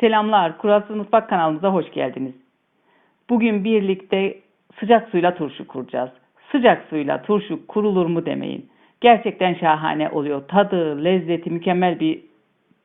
Selamlar, Kuralsız Mutfak kanalımıza hoş geldiniz. Bugün birlikte sıcak suyla turşu kuracağız. Sıcak suyla turşu kurulur mu demeyin. Gerçekten şahane oluyor. Tadı, lezzeti mükemmel bir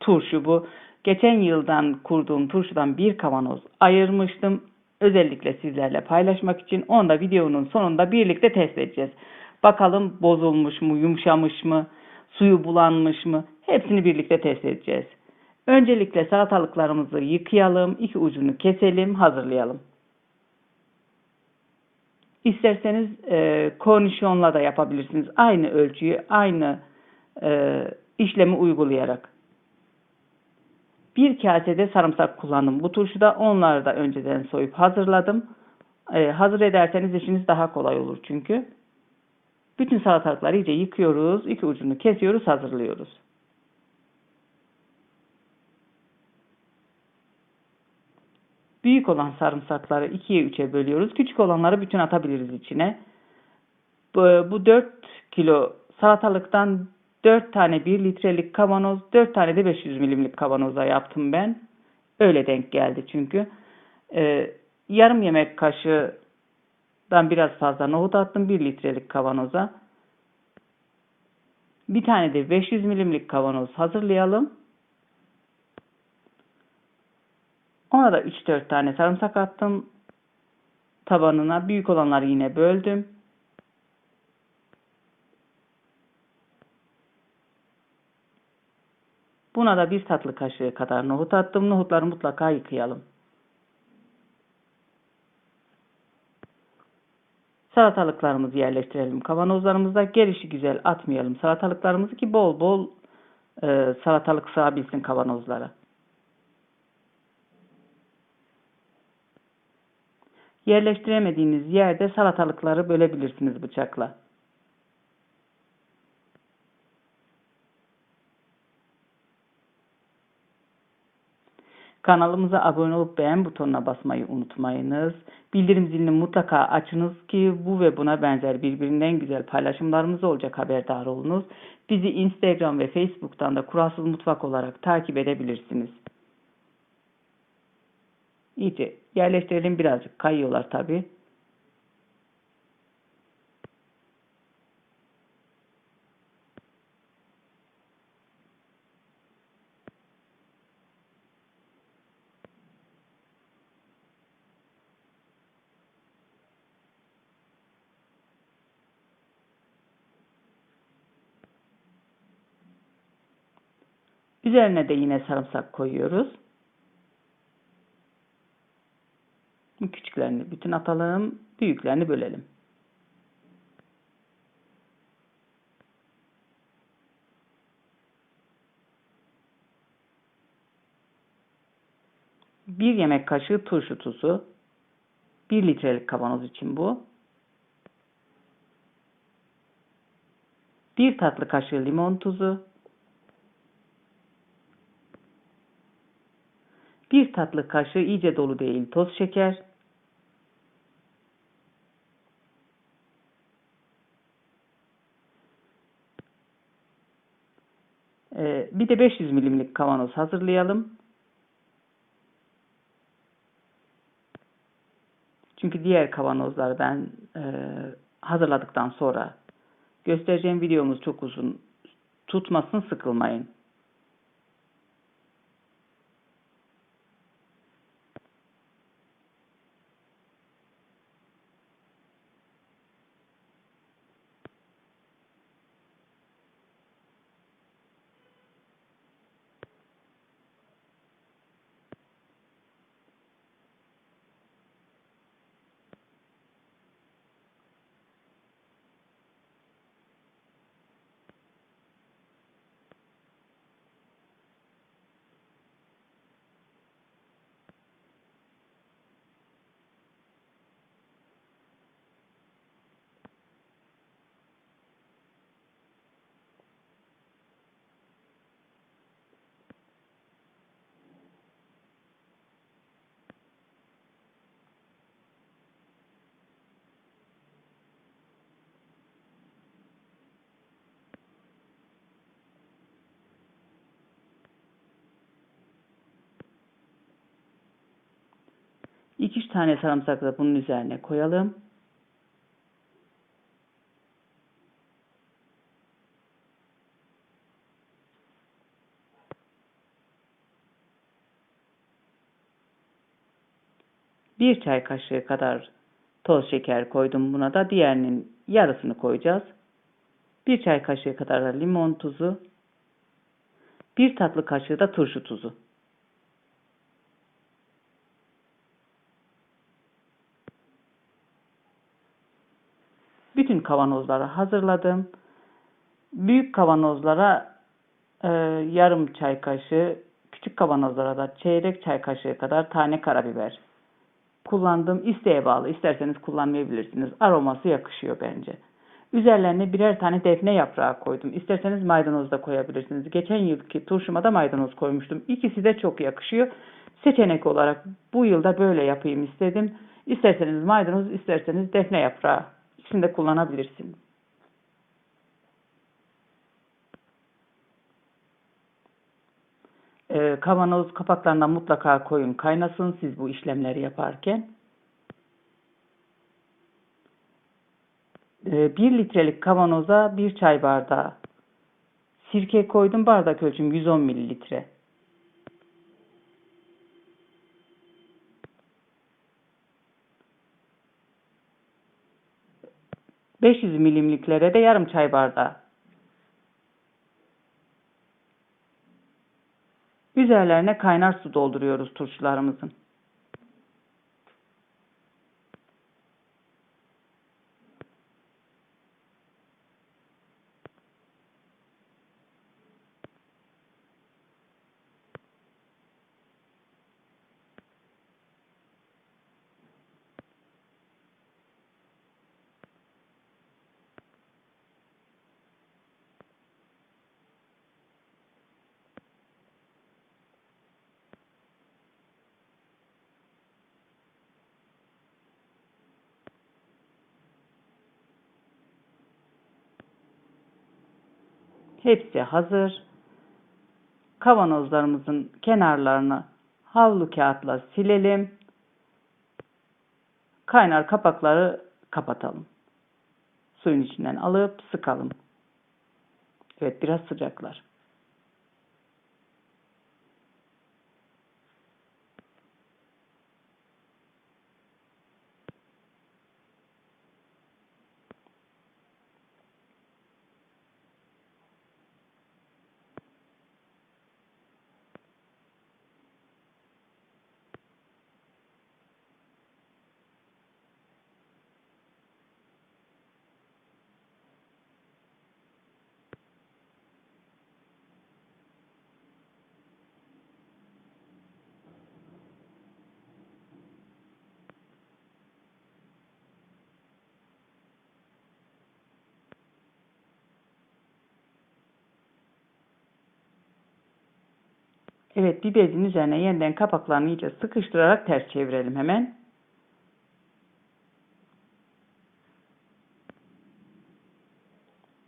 turşu bu. Geçen yıldan kurduğum turşudan bir kavanoz ayırmıştım. Özellikle sizlerle paylaşmak için. Onu da videonun sonunda birlikte test edeceğiz. Bakalım bozulmuş mu, yumuşamış mı, suyu bulanmış mı? Hepsini birlikte test edeceğiz. Öncelikle salatalıklarımızı yıkayalım, iki ucunu keselim, hazırlayalım. İsterseniz e, kornişonla da yapabilirsiniz. Aynı ölçüyü, aynı e, işlemi uygulayarak. Bir kasede sarımsak kullandım. Bu turşuda onları da önceden soyup hazırladım. E, hazır ederseniz işiniz daha kolay olur çünkü. Bütün salatalıkları iyice yıkıyoruz, iki ucunu kesiyoruz, hazırlıyoruz. Büyük olan sarımsakları ikiye üçe bölüyoruz. Küçük olanları bütün atabiliriz içine. Bu 4 kilo salatalıktan 4 tane 1 litrelik kavanoz, 4 tane de 500 milimlik kavanoza yaptım ben. Öyle denk geldi çünkü. Ee, yarım yemek kaşığından biraz fazla nohut attım 1 litrelik kavanoza. Bir tane de 500 milimlik kavanoz hazırlayalım. Ona da 3-4 tane sarımsak attım tabanına. Büyük olanları yine böldüm. Buna da bir tatlı kaşığı kadar nohut attım. Nohutları mutlaka yıkayalım. Salatalıklarımızı yerleştirelim kavanozlarımızda. Gelişi güzel atmayalım salatalıklarımızı ki bol bol e, salatalık sığabilsin kavanozlara. Yerleştiremediğiniz yerde salatalıkları bölebilirsiniz bıçakla. Kanalımıza abone olup beğen butonuna basmayı unutmayınız. Bildirim zilini mutlaka açınız ki bu ve buna benzer birbirinden güzel paylaşımlarımız olacak haberdar olunuz. Bizi Instagram ve Facebook'tan da Kuralsız Mutfak olarak takip edebilirsiniz. İyice yerleştirelim birazcık kayıyorlar tabi. Üzerine de yine sarımsak koyuyoruz. Küçüklerini bütün atalım, büyüklerini bölelim. Bir yemek kaşığı turşu tuzu. Bir litrelik kavanoz için bu. Bir tatlı kaşığı limon tuzu. Bir tatlı kaşığı iyice dolu değil toz şeker. Ee, bir de 500 milimlik kavanoz hazırlayalım. Çünkü diğer kavanozları ben e, hazırladıktan sonra göstereceğim videomuz çok uzun tutmasın sıkılmayın. 3 tane sarımsak da bunun üzerine koyalım. Bir çay kaşığı kadar toz şeker koydum buna da. Diğerinin yarısını koyacağız. Bir çay kaşığı kadar da limon tuzu. Bir tatlı kaşığı da turşu tuzu. Bütün kavanozları hazırladım. Büyük kavanozlara e, yarım çay kaşığı, küçük kavanozlara da çeyrek çay kaşığı kadar tane karabiber kullandım. İsteğe bağlı. İsterseniz kullanmayabilirsiniz. Aroması yakışıyor bence. Üzerlerine birer tane defne yaprağı koydum. İsterseniz maydanoz da koyabilirsiniz. Geçen yılki turşuma da maydanoz koymuştum. İkisi de çok yakışıyor. Seçenek olarak bu yılda böyle yapayım istedim. İsterseniz maydanoz, isterseniz defne yaprağı. İkisini de kullanabilirsiniz. Ee, kavanoz kapaklarına mutlaka koyun kaynasın siz bu işlemleri yaparken. Ee, 1 litrelik kavanoza bir çay bardağı sirke koydum. Bardak ölçüm 110 mililitre. ...500 milimliklere de yarım çay bardağı Üzerlerine kaynar su dolduruyoruz turşularımızın. Hepsi hazır. Kavanozlarımızın kenarlarını havlu kağıtla silelim. Kaynar kapakları kapatalım. Suyun içinden alıp sıkalım. Evet biraz sıcaklar. Evet bir bezin üzerine yeniden kapaklarını iyice sıkıştırarak ters çevirelim hemen.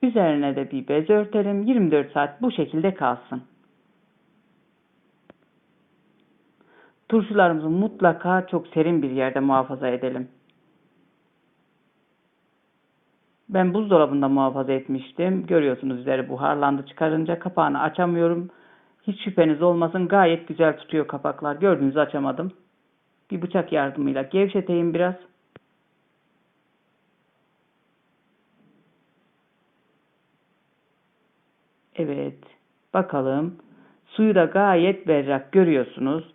Üzerine de bir bez örtelim. 24 saat bu şekilde kalsın. Turşularımızı mutlaka çok serin bir yerde muhafaza edelim. Ben buzdolabında muhafaza etmiştim. Görüyorsunuz üzeri buharlandı çıkarınca kapağını açamıyorum. Hiç şüpheniz olmasın gayet güzel tutuyor kapaklar. Gördüğünüz açamadım. Bir bıçak yardımıyla gevşeteyim biraz. Evet. Bakalım. Suyu da gayet berrak görüyorsunuz.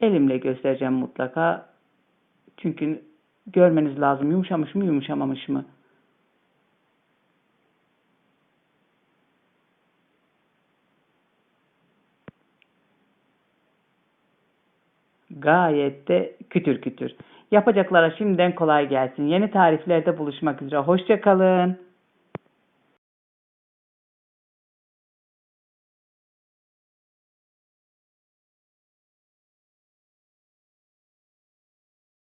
Elimle göstereceğim mutlaka. Çünkü görmeniz lazım. Yumuşamış mı, yumuşamamış mı? Gayet de kütür kütür. Yapacaklara şimdiden kolay gelsin. Yeni tariflerde buluşmak üzere. Hoşçakalın.